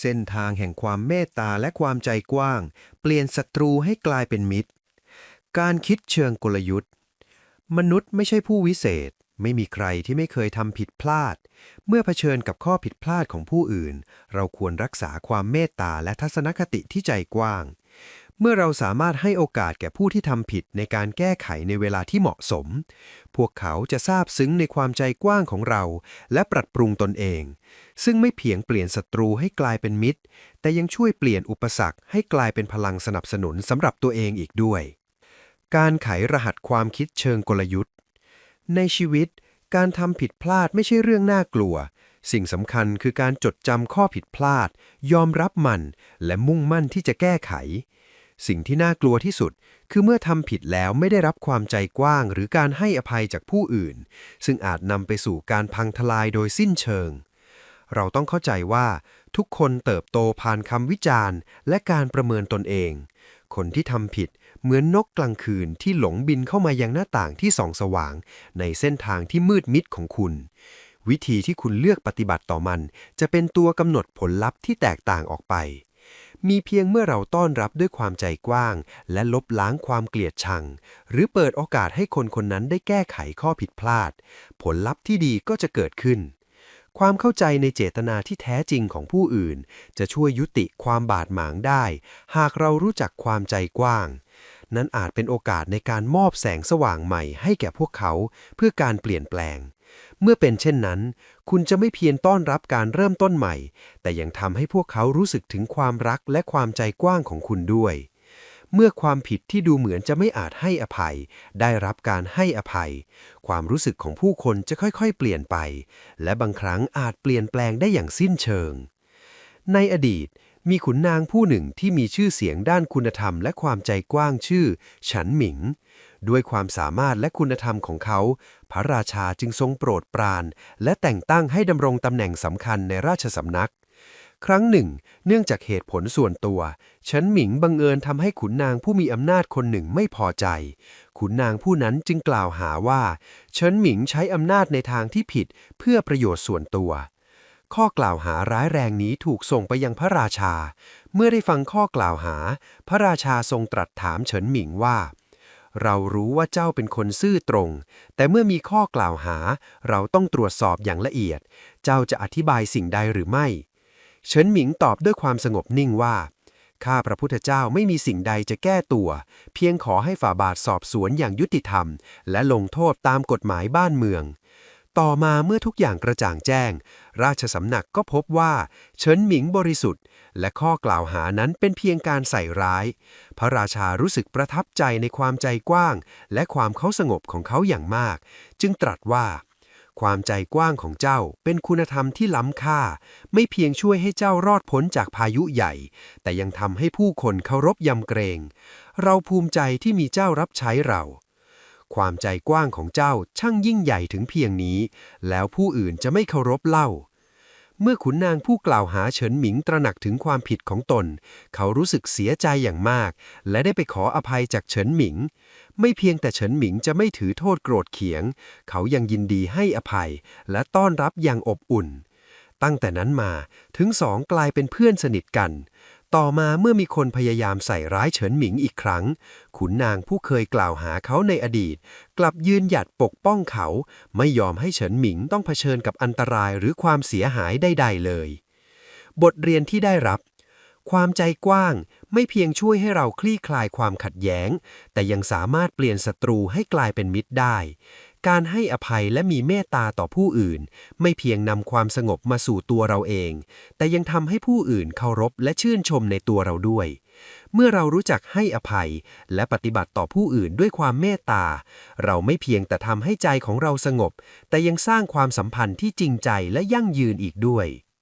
เส้นทางแห่งความเมตตาและความใจกว้าง เปลี่ยนศัตรูให้กลายเป็นมิตร การคิดเชิงกลยุทธ์ มนุษย์ไม่ใช่ผู้วิเศษ ไม่มีใครที่ไม่เคยทำผิดพลาด เมื่อเผชิญกับข้อผิดพลาดของผู้อื่น เราควรรักษาความเมตตาและทัศนคติที่ใจกว้าง เมื่อเราสามารถให้โอกาสแก่ผู้ที่ทำผิดในการแก้ไขในเวลาที่เหมาะสม พวกเขาจะซาบซึ้งในความใจกว้างของเรา และปรับปรุงตนเอง ซึ่งไม่เพียงเปลี่ยนศัตรูให้กลายเป็นมิตร แต่ยังช่วยเปลี่ยนอุปสรรคให้กลายเป็นพลังสนับสนุนสำหรับตัวเองอีกด้วย การไขรหัสความคิดเชิงกลยุทธ์ ในชีวิต การทำผิดพลาดไม่ใช่เรื่องน่ากลัวสิ่งสำคัญคือการจดจำข้อผิดพลาด ยอมรับมัน และมุ่งมั่นที่จะแก้ไข สิ่งที่น่ากลัวที่สุด คือเมื่อทำผิดแล้วไม่ได้รับความใจกว้าง หรือการให้อภัยจากผู้อื่น ซึ่งอาจนำไปสู่การพังทลายโดยสิ้นเชิง เราต้องเข้าใจว่า ทุกคนเติบโตผ่านคำวิจารณ์ และการประเมินตนเอง คนที่ทำผิดเหมือนนกกลางคืนที่หลงบินเข้ามายังหน้าต่างที่ส่องสว่าง ในเส้นทางที่มืดมิดของคุณ วิธีที่คุณเลือกปฏิบัติต่อมัน จะเป็นตัวกำหนดผลลัพธ์ที่แตกต่างออกไป มีเพียงเมื่อเราต้อนรับด้วยความใจกว้าง และลบล้างความเกลียดชัง หรือเปิดโอกาสให้คนคนนั้นได้แก้ไขข้อผิดพลาด ผลลัพธ์ที่ดีก็จะเกิดขึ้น ความเข้าใจในเจตนาที่แท้จริงของผู้อื่น จะช่วยยุติความบาดหมางได้ หากเรารู้จักความใจกว้าง นั้นอาจเป็นโอกาสในการมอบแสงสว่างใหม่ให้แก่พวกเขาเพื่อการเปลี่ยนแปลง เมื่อเป็นเช่นนั้น คุณจะไม่เพียงต้อนรับการเริ่มต้นใหม่ แต่ยังทำให้พวกเขารู้สึกถึงความรักและความใจกว้างของคุณด้วย เมื่อความผิดที่ดูเหมือนจะไม่อาจให้อภัย ได้รับการให้อภัย ความรู้สึกของผู้คนจะค่อยๆ เปลี่ยนไป และบางครั้งอาจเปลี่ยนแปลงได้อย่างสิ้นเชิง ในอดีต มีขุนนางผู้หนึ่งที่มีชื่อเสียงด้านคุณธรรมและความใจกว้างชื่อ ฉันหมิง ด้วยความสามารถและคุณธรรมของเขา พระราชาจึงทรงโปรดปราน และแต่งตั้งให้ดำรงตำแหน่งสำคัญในราชสำนัก ครั้งหนึ่ง เนื่องจากเหตุผลส่วนตัว ฉันหมิงบังเอิญทำให้ขุนนางผู้มีอำนาจคนหนึ่งไม่พอใจ ขุนนางผู้นั้นจึงกล่าวหาว่าเฉินหมิงใช้อำนาจในทางที่ผิดเพื่อประโยชน์ส่วนตัว ข้อกล่าวหาร้ายแรงนี้ถูกส่งไปยังพระราชา เมื่อได้ฟังข้อกล่าวหา พระราชาทรงตรัสถามเฉินหมิงว่า เรารู้ว่าเจ้าเป็นคนซื่อตรง แต่เมื่อมีข้อกล่าวหา เราต้องตรวจสอบอย่างละเอียด เจ้าจะอธิบายสิ่งใดหรือไม่ เฉินหมิงตอบด้วยความสงบนิ่งว่า ข้าพระพุทธเจ้าไม่มีสิ่งใดจะแก้ตัว เพียงขอให้ฝ่าบาทสอบสวนอย่างยุติธรรม และลงโทษตามกฎหมายบ้านเมือง ต่อมาเมื่อทุกอย่างกระจ่างแจ้ง ราชสำนักก็พบว่า เฉินหมิงบริสุทธิ์ และข้อกล่าวหานั้นเป็นเพียงการใส่ร้าย พระราชารู้สึกประทับใจในความใจกว้าง และความเขาสงบของเขาอย่างมาก จึงตรัสว่า ความใจกว้างของเจ้าเป็นคุณธรรมที่ล้ำค่า ไม่เพียงช่วยให้เจ้ารอดพ้นจากพายุใหญ่ แต่ยังทำให้ผู้คนเคารพยำเกรง เราภูมิใจที่มีเจ้ารับใช้เรา ความใจกว้างของเจ้าช่างยิ่งใหญ่ถึงเพียงนี้ แล้วผู้อื่นจะไม่เคารพเล่า เมื่อขุนนางผู้กล่าวหาเฉินหมิงตระหนักถึงความผิดของตน เขารู้สึกเสียใจอย่างมาก และได้ไปขออภัยจากเฉินหมิง ไม่เพียงแต่เฉินหมิงจะไม่ถือโทษโกรธเขียง เขายังยินดีให้อภัย และต้อนรับอย่างอบอุ่น ตั้งแต่นั้นมาถึงสองกลายเป็นเพื่อนสนิทกัน ต่อมาเมื่อมีคนพยายามใส่ร้ายเฉินหมิงอีกครั้ง ขุนนางผู้เคยกล่าวหาเขาในอดีต กลับยืนหยัดปกป้องเขา ไม่ยอมให้เฉินหมิงต้องเผชิญกับอันตรายหรือความเสียหายใดๆเลย บทเรียนที่ได้รับ ความใจกว้างไม่เพียงช่วยให้เราคลี่คลายความขัดแย้ง แต่ยังสามารถเปลี่ยนศัตรูให้กลายเป็นมิตรได้ การให้อภัยและมีเมตตาต่อผู้อื่น ไม่เพียงนำความสงบมาสู่ตัวเราเอง แต่ยังทำให้ผู้อื่นเคารพและชื่นชมในตัวเราด้วย เมื่อเรารู้จักให้อภัยและปฏิบัติต่อผู้อื่นด้วยความเมตตา เราไม่เพียงแต่ทำให้ใจของเราสงบ แต่ยังสร้างความสัมพันธ์ที่จริงใจและยั่งยืนอีกด้วย